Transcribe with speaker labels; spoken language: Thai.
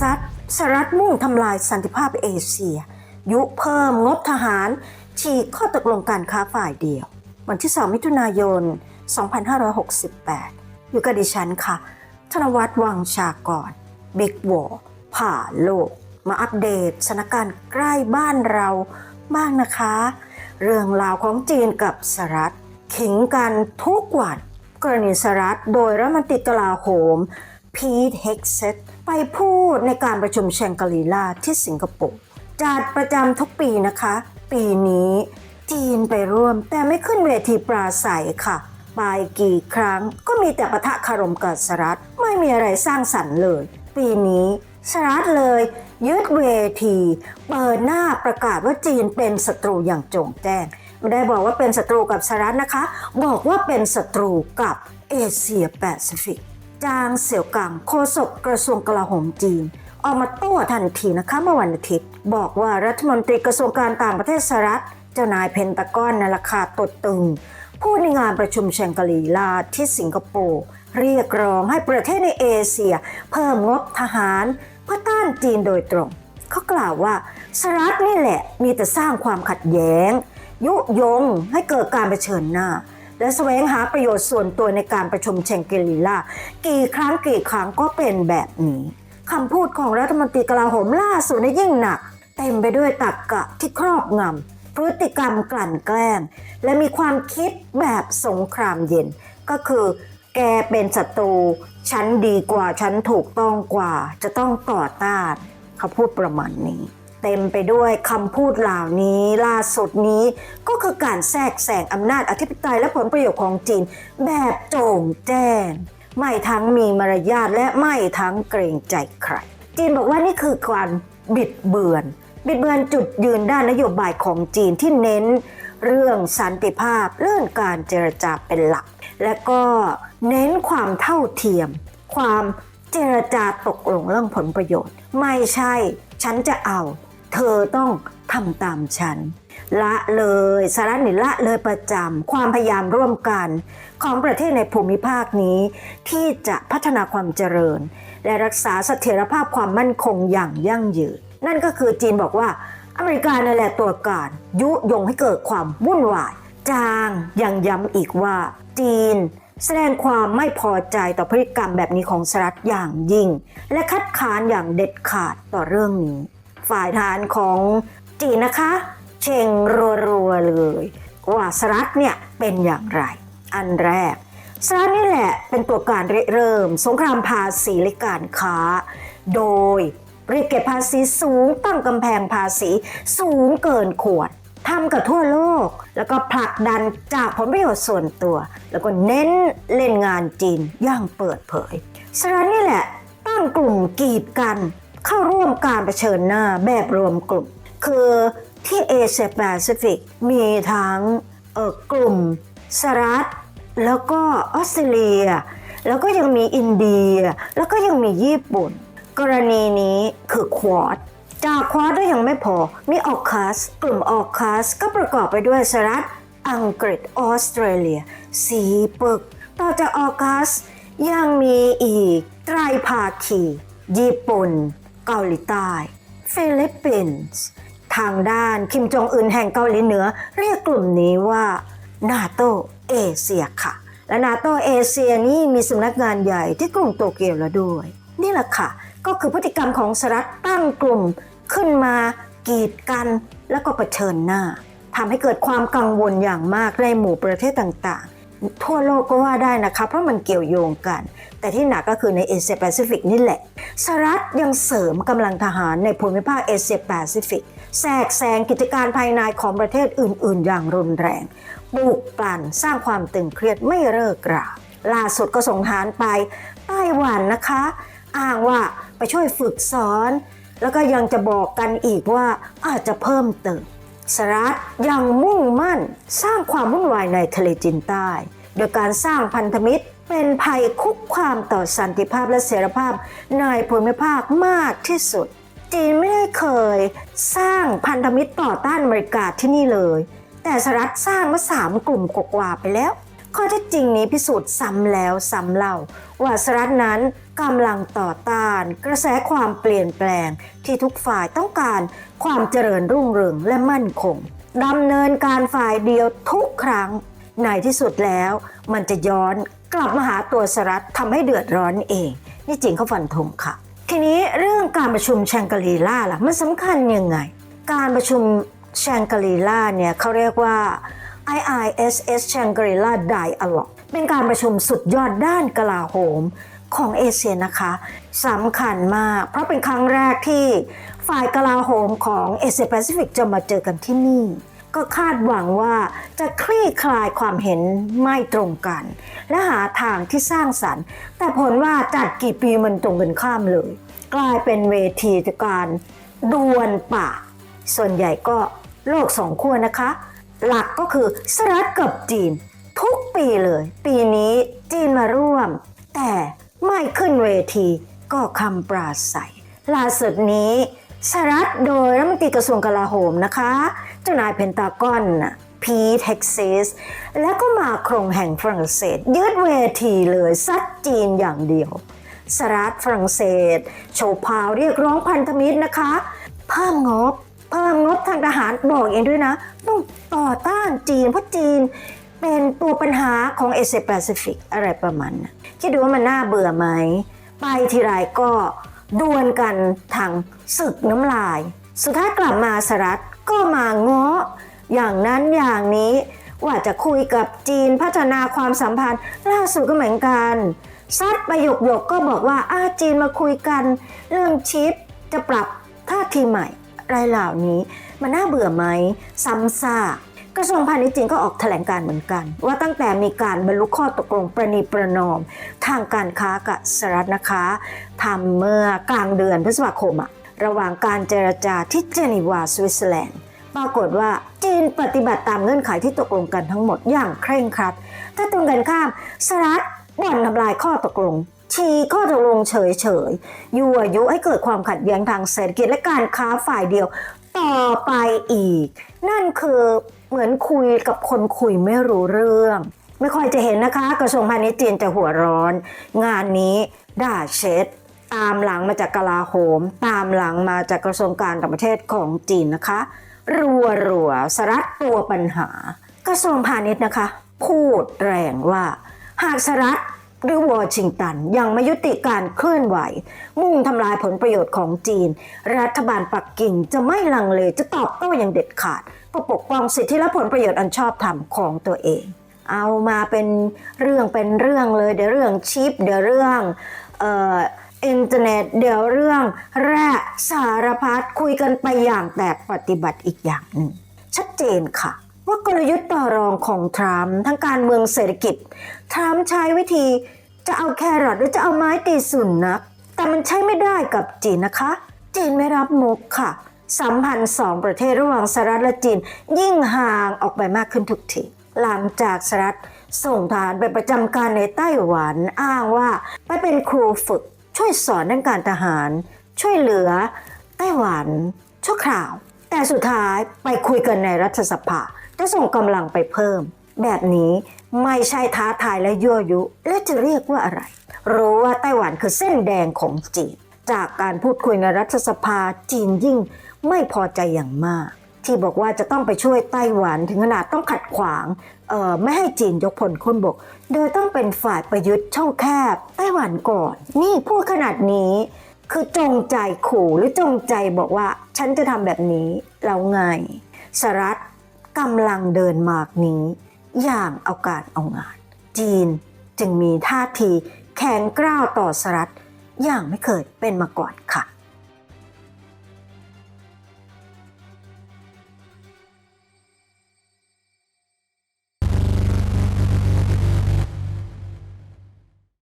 Speaker 1: ซัดสหรัฐมุ่งทำลายสันติภาพเอเชีย ยุเพิ่มงบทหาร ฉีกข้อตกลงการค้าฝ่ายเดียว วันที่ 2 มิถุนายน 2568 อยู่กับดิฉันค่ะ ธนวัฒน์วังชากรบิ๊กวอผ่าโลก มาอัปเดตสถานการณ์ใกล้บ้านเราบ้างนะคะ เรื่องราวของจีนกับสหรัฐขิงกันทุกวันกรณีสหรัฐโดยรัฐมนตรีกลาโหม พีทเฮกเซตไปพูดในการประชุมแชงกรีลาที่สิงคโปร์จัดประจำทุกปีนะคะ ปีนี้จีนไปร่วมแต่ไม่ขึ้นเวทีปราศัยค่ะไปกี่ครั้งก็มีแต่ปะทะคารมกับสหรัฐไม่มีอะไรสร้างสรรค์เลย ปีนี้สหรัฐเลยยึดเวที เปิดหน้าประกาศว่าจีนเป็นศัตรูอย่างโจงแจ้งไม่ได้บอกว่าเป็นศัตรูกับสหรัฐนะคะ บอกว่าเป็นศัตรูกับเอเชียแปซิฟิก จางเสี่ยวกังโฆษกกระทรวงกลาโหมจีน ออกมาโต้ทันทีนะคะเมื่อวันอาทิตย์ บอกว่ารัฐมนตรีกระทรวงการต่างประเทศสหรัฐ เจ้านายเพนตากอนในราคาตดตึง พูดในงานประชุมแชงกรีลาที่สิงคโปร์เรียกร้องให้ประเทศในเอเชีย เพิ่มงบทหารเพื่อต้านจีนโดยตรง เขากล่าวว่าสหรัฐนี่แหละมีแต่สร้างความขัดแย้ง ยุยงให้เกิดการเผชิญหน้า และแสวงหาประโยชน์ส่วนตัวในการประชุมแชงกรีลากี่ครั้งกี่ครั้งก็เป็นแบบนี้คำพูดของรัฐมนตรีกลาโหมล่าสุดในยิ่งหนัก เต็มไปด้วยตรกกะที่ครอบงำพฤติกรรมกลั่นแกล้ง และมีความคิดแบบสงครามเย็น ก็คือแกเป็นศัตรูฉันดีกว่าฉันถูกต้องกว่า จะต้องต่อต้านเขาพูดประมาณนี้ เต็มไปด้วยคำพูดเหล่านี้ล่าสุดนี้ก็คือการแทรกแซงอำนาจอธิปไตยและผลประโยชน์ของจีน แบบโจงแจ้ง ไม่ทั้งมีมารยาทและไม่ทั้งเกรงใจใคร จีนบอกว่านี่คือการบิดเบือน บิดเบือนจุดยืนด้านนโยบายของจีนที่เน้น เรื่องสันติภาพเรื่องการเจรจาเป็นหลัก และก็เน้นความเท่าเทียม ความเจรจาตกลงเรื่องผลประโยชน์ ไม่ใช่ฉันจะเอา เธอต้องทำตามฉัน ละเลยสาระนิละเลยประจำความพยายามร่วมกัน ของประเทศในภูมิภาคนี้ ที่จะพัฒนาความเจริญ และรักษาเสถียรภาพความมั่นคงอย่างยั่งยืน นั่นก็คือจีนบอกว่า อเมริกานั่นแหละตัวการ ยุยงให้เกิดความวุ่นวาย จางยังย้ำอีกว่า จีนแสดงความไม่พอใจต่อพฤติกรรมแบบนี้ของสหรัฐอย่างยิ่ง และคัดค้านอย่างเด็ดขาดต่อเรื่องนี้ ฝ่ายทารของจีนนะคะ เชงรัวๆเลย ว่าสรัฐเนี่ยเป็นอย่างไร อันแรกสรัฐนี่แหละเป็นตัวการเริ่ม สงครามภาษีและการค้า โดยเรียกเก็บภาษีสูงตั้งกำแพงภาษีสูงเกินควรทำกับทั่วโลก แล้วก็ผลักดันจากผลประโยชน์ส่วนตัว แล้วก็เน้นเล่นงานจีนอย่างเปิดเผยสรัฐนี่แหละตั้งกลุ่มกีดกัน เข้าร่วมการเผชิญหน้าแบบรวมกลุ่ม คือที่เอเชียแปซิฟิกมีทั้งกลุ่มสหรัฐแล้วก็ออสเตรเลีย แล้วก็ยังมีอินเดีย แล้วก็ยังมีญี่ปุ่น กรณีนี้คือควอดจากควอดก็ยังไม่พอ มีออคัสกลุ่มออคัสก็ประกอบไปด้วยสหรัฐอังกฤษออสเตรเลีย สีปึก ต่อจากออคัสยังมีอีกไตรภาคี ญี่ปุ่น เกาหลีใต้ ฟิลิปปินส์ ทางด้านคิมจองอึนแห่งเกาหลีเหนือ เรียกกลุ่มนี้ว่านาโตเอเชียค่ะ และนาโตเอเชียนี่มีสำนักงานใหญ่ที่กรุงโตเกียวแล้วด้วย นี่แหละค่ะ ก็คือพฤติกรรมของสหรัฐตั้งกลุ่มขึ้นมากีดกันแล้วก็เผชิญหน้าทำให้เกิดความกังวลอย่างมากในหมู่ประเทศต่าง ทั่วโลกก็ว่าได้นะคะเพราะมันเกี่ยวโยงกัน แต่ที่หนักก็คือในเอเชียแปซิฟิกนี่แหละสหรัฐยังเสริมกำลังทหารในภูมิภาคเอเชียแปซิฟิกแทรกแซงกิจการภายในของประเทศอื่น ๆ อย่างรุนแรงปลุกปั่นสร้างความตึงเครียดไม่เลิกราล่าสุดก็ส่งทหารไปไต้หวันนะคะ อ้างว่าไปช่วยฝึกสอน แล้วก็ยังจะบอกกันอีกว่าอาจจะเพิ่มเติม สหรัฐยังมุ่งมั่นสร้างความวุ่นวายในทะเลจีนใต้ โดยการสร้างพันธมิตรเป็นภัยคุกคามต่อสันติภาพและเสรีภาพในภูมิภาคมากที่สุด จีนไม่ได้เคยสร้างพันธมิตรต่อต้านอเมริกาที่นี่เลย แต่สหรัฐสร้างมาสามกลุ่มกว่าไปแล้ว ข้อเท็จจริงนี้พิสูจน์ซ้ำแล้วซ้ำเล่าว่าสหรัฐนั้นกำลังต่อต้าน กระแสความเปลี่ยนแปลงที่ทุกฝ่ายต้องการความเจริญรุ่งเรืองและมั่นคงดำเนินการฝ่ายเดียวทุกครั้งในที่สุดแล้วมันจะย้อนกลับมาหาตัวสหรัฐทำให้เดือดร้อนเอง นี่จริงเขาฟันธงค่ะ ทีนี้เรื่องการประชุมแชงกรีล่าล่ะมันสำคัญยังไง การประชุมแชงกรีล่าเนี่ยเขาเรียกว่า IISS Shangri-La Dialogue เป็นการประชุมสุดยอดด้านกลาโหมของเอเชียนะคะสำคัญมาก เพราะเป็นครั้งแรกที่ฝ่ายกลาโหมของเอเชียแปซิฟิกจะมาเจอกันที่นี่ ก็คาดหวังว่าจะคลี่คลายความเห็นไม่ตรงกัน และหาทางที่สร้างสรรค์ แต่ผลว่าจัดกี่ปีมันตรงกันข้ามเลย กลายเป็นเวทีการดวลปากส่วนใหญ่ก็โลกสองขั้วนะคะ หลักก็คือสหรัฐกับจีน ทุกปีเลย ปีนี้จีนมาร่วม แต่ไม่ขึ้นเวทีก็คำปราศัยล่าสุดนี้สหรัฐโดยรัฐมนตรีกระทรวงกลาโหมนะคะเจ้านายเพนตากอนนะพีเท็กซิสแล้วก็มาโครงแห่งฝรั่งเศสยึดเวทีเลยซัดจีนอย่างเดียวสหรัฐฝรั่งเศส โชว์พาวเรียกร้องพันธมิตรนะคะ เพิ่มงบ พิ่มงบทางทหารบอกเองด้วยนะ ต้องต่อต้านจีนเพราะจีนเป็นตัวปัญหาของเอเชียแปซิฟิกอะไรประมาณนั้นคิดดูว่ามันน่าเบื่อไหม ไปทีไรก็ดวลกันทางศึกน้ำลาย สุดท้ายกลับมาสหรัฐก็มาง้ออย่างนั้นอย่างนี้ ว่าจะคุยกับจีนพัฒนาความสัมพันธ์ล่าสุดก็เหมือนกันซัดประโยคยกก็บอกว่าอาจีนมาคุยกัน เรื่องชิปจะปรับท่าทีใหม่ รายเหล่านี้ มันน่าเบื่อไหมซ้ำซากกระทรวงพาณิชย์จีนก็ออกแถลงการเหมือนกัน ว่าตั้งแต่มีการบรรลุข้อตกลงประนีประนอม ทางการค้ากับสหรัฐนะคะทำเมื่อกลางเดือนพฤษภาคมอะระหว่างการเจรจาที่เจนีวาสวิตเซอร์แลนด์ปรากฏว่าจีนปฏิบัติตามเงื่อนไขที่ตกลงกันทั้งหมดอย่างเคร่งครัดถ้าตรงกันข้ามสหรัฐบ่อนทำลายข้อตกลง ชีข้อตกลงเฉยเฉยๆยั่วยุให้เกิดความขัดแย้งทางเศรษฐกิจและการค้าฝ่ายเดียว ต่อไปอีก นั่นคือเหมือนคุยกับคนคุยไม่รู้เรื่อง ไม่ค่อยจะเห็นนะคะ กระทรวงพาณิชย์จีนจะหัวร้อน งานนี้ด่าเช็ดตามหลังมาจากกลาโหม ตามหลังมาจากกระทรวงการต่างประเทศของจีนนะคะ รัวรัวสรัฐตัวปัญหา กระทรวงพาณิชย์นะคะ พูดแรงว่า หากสรัฐ หรือวอชิงตัน ยังไม่ยุติการเคลื่อนไหว มุ่งทำลายผลประโยชน์ของจีน รัฐบาลปักกิ่งจะไม่ลังเลจะตอบโต้อย่างเด็ดขาดเพื่อปกป้องสิทธิและผลประโยชน์อันชอบธรรมของตัวเอง เอามาเป็นเรื่องเป็นเรื่องเลยเดี๋ยวเรื่องชิปเดี๋ยวเรื่องเอ่ออินเทอร์เน็ตเดี๋ยวเรื่องแร่สารพัดคุยกันไปอย่างแต่ปฏิบัติอีกอย่างหนึ่งชัดเจนค่ะ ว่ากลยุทธ์ต่อรองของทรัมป์ทั้งการเมืองเศรษฐกิจ ทรัมป์ใช้วิธีจะเอาแครอทหรือจะเอาไม้ตีสุนนักแต่มันใช้ไม่ได้กับจีนนะคะ จีนไม่รับมุกค่ะ สัมพันธ์สองประเทศระหว่างสหรัฐและจีน ยิ่งห่างออกไปมากขึ้นทุกทีหลังจากสหรัฐส่งทหารไปประจำการในไต้หวันอ้างว่าไปเป็นครูฝึกช่วยสอนด้านการทหาร ช่วยเหลือไต้หวันชั่วคราว แต่สุดท้ายไปคุยกันในรัฐสภา จะส่งกำลังไปเพิ่ม แบบนี้ไม่ใช่ท้าทายและยั่วยุ และจะเรียกว่าอะไร รู้ว่าไต้หวันคือเส้นแดงของจีน จากการพูดคุยในรัฐสภาจีนยิ่งไม่พอใจอย่างมาก ที่บอกว่าจะต้องไปช่วยไต้หวันถึงขนาดต้องขัดขวางออไม่ให้จีนยกพลขึ้นบก โดยต้องเป็นฝ่ายประยุทธ์ช่องแคบ ไต้หวันก่อน นี่พูดขนาดนี้คือจงใจขู่หรือจงใจบอกว่า ฉันจะทำแบบนี้แล้วไงสหรัฐ กำลังเดินหมากนี้ อย่างเอาการเอางาน จีนจึงมีท่าทีแข็งกร้าวต่อสหรัฐอย่างไม่เคยเป็นมาก่อนค่ะ